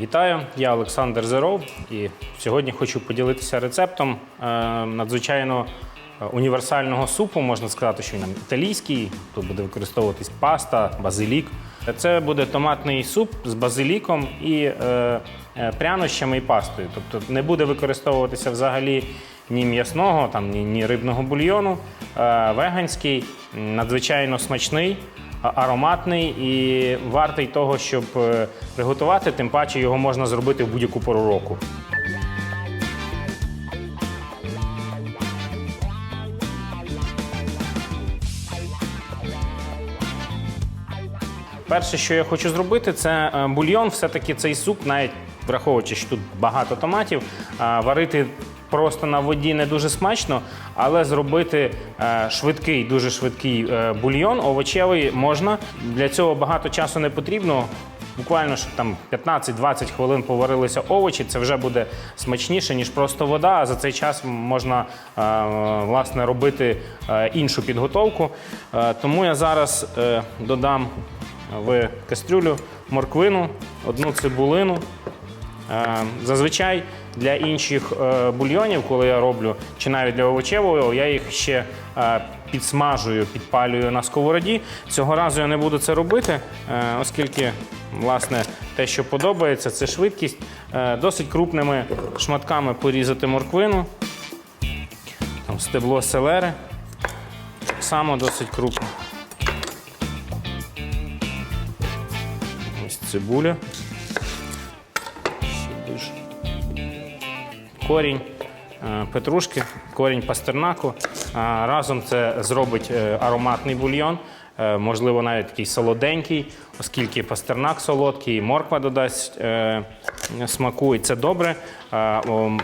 Вітаю, я Олександр Зеров, і сьогодні хочу поділитися рецептом е, надзвичайно е, універсального супу. Можна сказати, що він італійський. Тут буде використовуватись паста, базилік. Це буде томатний суп з базиліком і е, прянощами і пастою. Тобто не буде використовуватися взагалі ні м'ясного, там, ні, рибного бульйону. Веганський, надзвичайно смачний ароматний і вартий того, щоб е, приготувати, тим паче його можна зробити в будь-яку пору року. Перше, що я хочу зробити, це е, бульйон. Все-таки цей суп, навіть враховуючи, що тут багато томатів, варити просто на воді не дуже смачно, але зробити е, швидкий, дуже швидкий е, бульйон овочевий можна. Для цього багато часу не потрібно. Буквально щоб там 15-20 хвилин поварилися овочі, це вже буде смачніше, ніж просто вода. А за цей час можна е, власне робити іншу підготовку. Тому я зараз додам в кастрюлю морквину, одну цибулину. Зазвичай для інших е, бульйонів, коли я роблю, чи навіть для овочевого, я їх ще е, підсмажую, підпалюю на сковороді. Цього разу я не буду це робити, е, оскільки власне те, що подобається, це швидкість. Досить крупними шматками порізати морквину, там стебло селери, само досить крупно. Ось цибуля. Корінь е, петрушки, корінь пастернаку. Разом це зробить е, ароматний бульйон, е, можливо, навіть такий солоденький, оскільки пастернак солодкий, морква додасть е, смаку, і це добре.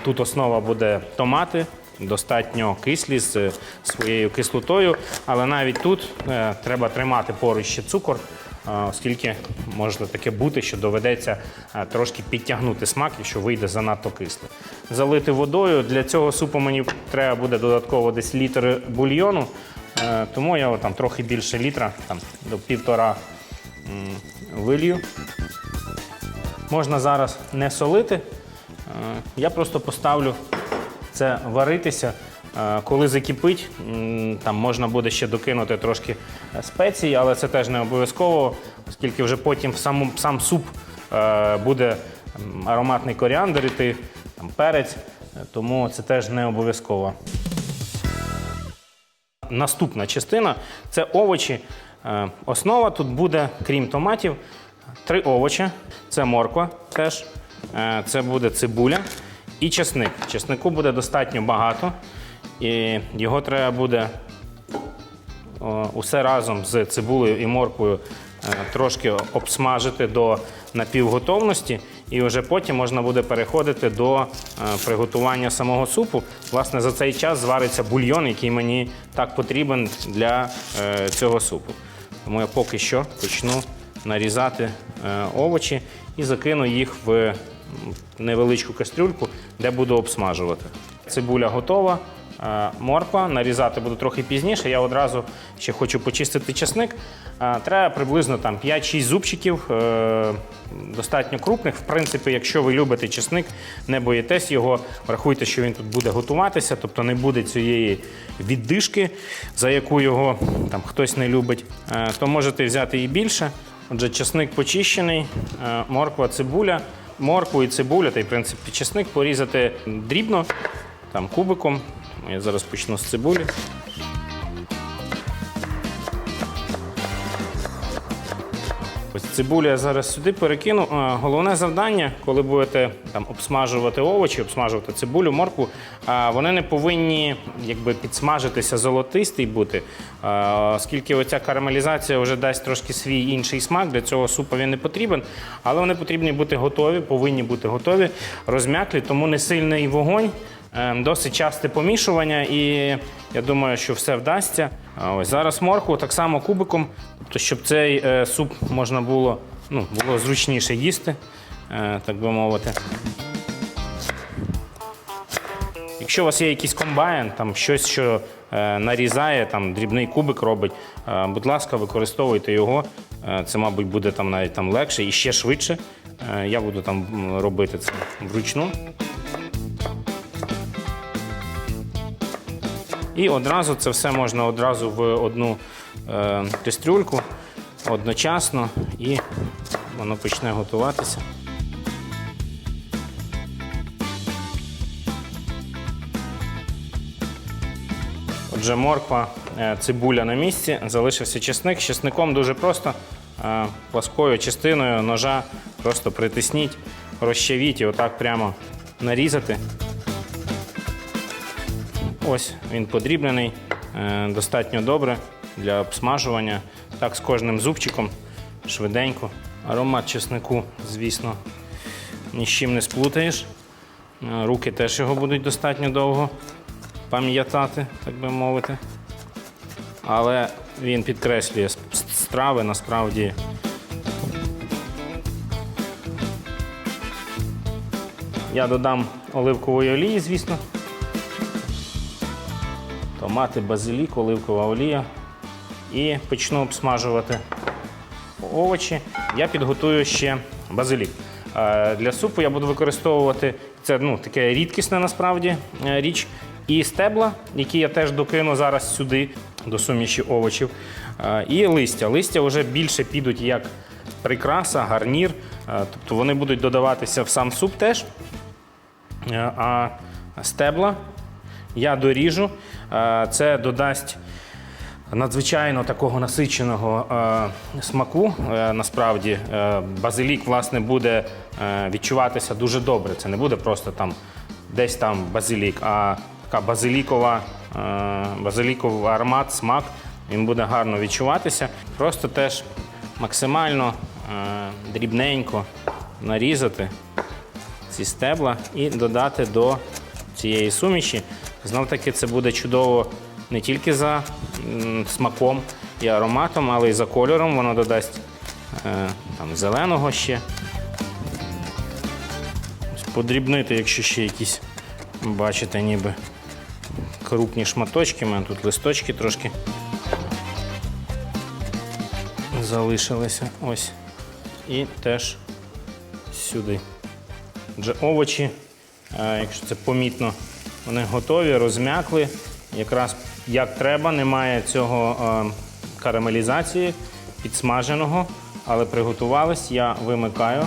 Тут основа буде томати. Достатньо кислі з е, своєю кислотою, але навіть тут е, треба тримати поруч ще цукор, е, оскільки може таке бути, що доведеться трошки підтягнути смак, якщо вийде занадто кисло. Залити водою. Для цього супу мені треба буде додатково десь літр бульйону, е, тому я там трохи більше літра, там до півтора вилью. Можна зараз не солити. Е, Я просто поставлю це варитися. Е, Коли закипить, там можна буде ще докинути трошки спецій, але це теж не обов'язково, оскільки вже потім в саму, сам суп е, буде ароматний коріандр іти, там, перець, е, тому це теж не обов'язково. Наступна частина це овочі. Е, Основа тут буде, крім томатів, три овочі. Це морква теж, е, це буде цибуля і чесник. Чеснику буде достатньо багато, і його треба буде усе разом з цибулею і морквою е, трошки обсмажити до напівготовності, і вже потім можна буде переходити до е, приготування самого супу. Власне, за цей час звариться бульйон, який мені так потрібен для е, цього супу. Тому я поки що почну нарізати овочі і закину їх в невеличку кастрюльку, де буду обсмажувати. Цибуля готова. Е, Морква нарізати буду трохи пізніше. Я одразу ще хочу почистити чесник. Е, Треба приблизно там 5-6 зубчиків, е, достатньо крупних. В принципі, якщо ви любите чесник, не боїтесь його, врахуйте, що він тут буде готуватися, тобто не буде цієї віддишки, за яку його там хтось не любить, то можете взяти і більше. Отже, чесник почищений, морква, цибуля. Моркву і цибуля, та й в принципі чесник порізати дрібно, там кубиком. Я зараз почну з цибулі. Ось цибулю я зараз сюди перекину. Головне завдання, коли будете там обсмажувати овочі, обсмажувати цибулю, моркву, вони не повинні якби підсмажитися золотистий бути, оскільки оця карамелізація вже дасть трошки свій інший смак. Для цього супу він не потрібен, але вони потрібні бути готові, повинні бути готові, розм'яклі, тому не сильний вогонь. Е, Досить часте помішування, і я думаю, що все вдасться. Ось зараз моркву так само кубиком, тобто, щоб цей е, суп можна було, ну, було зручніше їсти, е, так би мовити. Якщо у вас є якийсь комбайн, там щось, що е, нарізає, там дрібний кубик робить, будь ласка, використовуйте його. Це, мабуть, буде там навіть там легше і ще швидше Я буду там робити це вручну. І одразу це все можна одразу в одну е, кастрюльку одночасно і воно почне готуватися. Отже, морква, е, цибуля на місці, залишився чесник. Чесником дуже просто е, пласкою частиною ножа просто притисніть, розчавіть і отак прямо нарізати. Ось він подрібнений е, достатньо добре для обсмажування. Так з кожним зубчиком швиденько. Аромат чеснику, звісно, ні з чим не сплутаєш. Е, Руки теж його будуть достатньо довго пам'ятати, так би мовити. Але він підкреслює страви насправді. Я додам оливкової олії, звісно. Томати, базилік, оливкова олія. І почну обсмажувати овочі. Я підготую ще базилік. Е, Для супу я буду використовувати це ну, таке рідкісне насправді е, річ. І стебла, які я теж докину зараз сюди, до суміші овочів. Е, І листя. Листя вже більше підуть як прикраса, гарнір. Тобто вони будуть додаватися в сам суп теж. А стебла я доріжу. Е, Це додасть надзвичайно такого насиченого е, смаку. Е, насправді базилік власне буде відчуватися дуже добре. Це не буде просто там десь там базилік, а така базилікова, базиліковий аромат, смак. Він буде гарно відчуватися. Просто теж максимально дрібненько нарізати ці стебла і додати до цієї суміші. Знов таки це буде чудово не тільки за смаком і ароматом, але й за кольором. Воно додасть е, там, зеленого ще. Подрібнити, якщо ще якісь, бачите, ніби крупні шматочки. У мене тут листочки трошки залишилися. Ось. І теж сюди. Отже, овочі, е, якщо це помітно, вони готові, розм'якли. Якраз як треба, немає цього е, карамелізації підсмаженого, але приготувались, я вимикаю.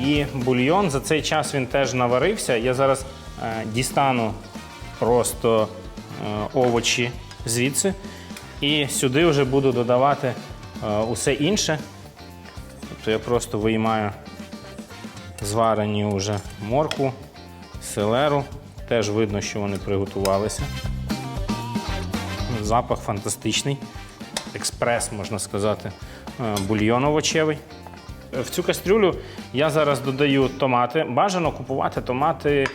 І бульйон за цей час він теж наварився. Я зараз е, дістану просто е, овочі звідси. І сюди вже буду додавати усе інше. Тобто я просто виймаю зварені вже моркву, селеру. Теж видно, що вони приготувалися. Запах фантастичний. Експрес, можна сказати, е, бульйон овочевий. В цю кастрюлю я зараз додаю томати. Бажано купувати томати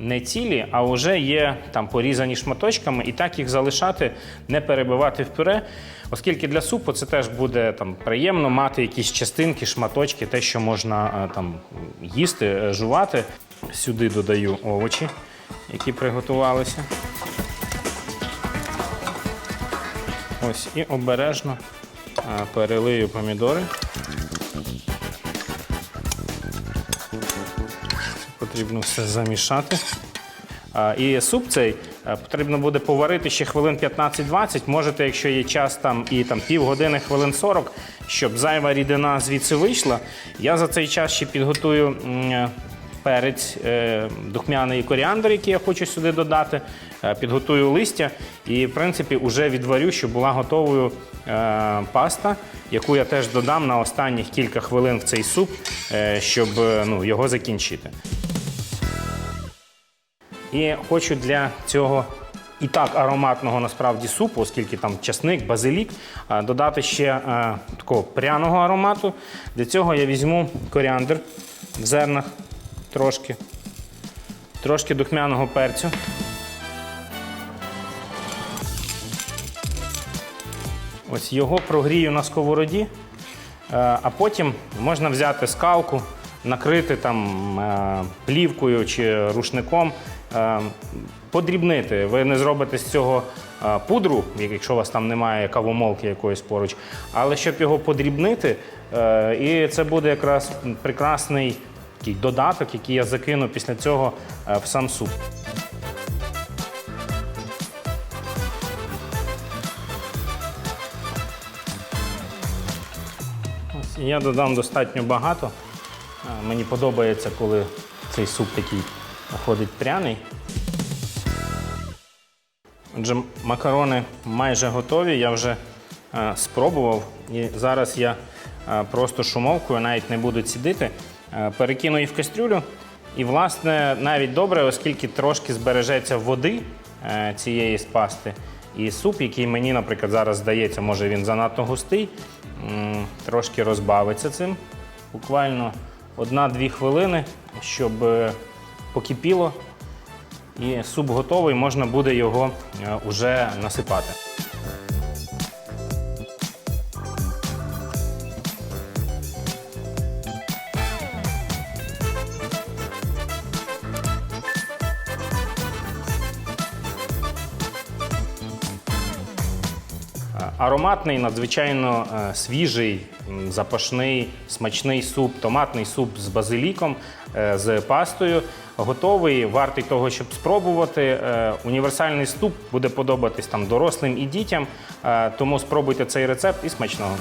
не цілі, а вже є там порізані шматочками, і так їх залишати, не перебивати в пюре, оскільки для супу це теж буде там приємно мати якісь частинки, шматочки, те, що можна е, там їсти, е, жувати. Сюди додаю овочі, які приготувалися. Ось і обережно перелию помідори. Потрібно все замішати. І суп цей потрібно буде поварити ще хвилин 15-20. Можете, якщо є час там і там півгодини, хвилин 40, щоб зайва рідина звідси вийшла. Я за цей час ще підготую перець е, духмяний коріандр, який я хочу сюди додати. Е, Підготую листя і, в принципі, вже відварю, щоб була готовою е, паста, яку я теж додам на останніх кілька хвилин в цей суп, щоб ну, його закінчити. І хочу для цього і так ароматного насправді супу, оскільки там часник, базилік, додати ще такого пряного аромату. Для цього я візьму коріандр в зернах трошки, трошки духмяного перцю. Ось його прогрію на сковороді, е, а потім можна взяти скалку, накрити там е, плівкою чи рушником е, подрібнити. Ви не зробите з цього пудру, якщо у вас там немає кавомолки якоїсь поруч, але щоб його подрібнити, і це буде якраз прекрасний такий додаток, який я закину після цього е, в сам суп. Я додам достатньо багато. Мені подобається, коли цей суп такий виходить пряний. Отже, макарони майже готові. Я вже е, спробував. І зараз я е, просто шумовкою, навіть не буду цідити, е, перекину їх в кастрюлю. І, власне, навіть добре, оскільки трошки збережеться води е, цієї пасти. І суп, який мені, наприклад, зараз здається, може він занадто густий, трошки розбавиться цим. Буквально одна-дві хвилини, щоб е, покипіло. І суп готовий, можна буде його е, уже насипати. Ароматний, надзвичайно е, свіжий, запашний, смачний суп, томатний суп з базиліком, е, з пастою. Готовий, вартий того, щоб спробувати. Е, Універсальний суп буде подобатись там дорослим і дітям. Тому спробуйте цей рецепт і смачного.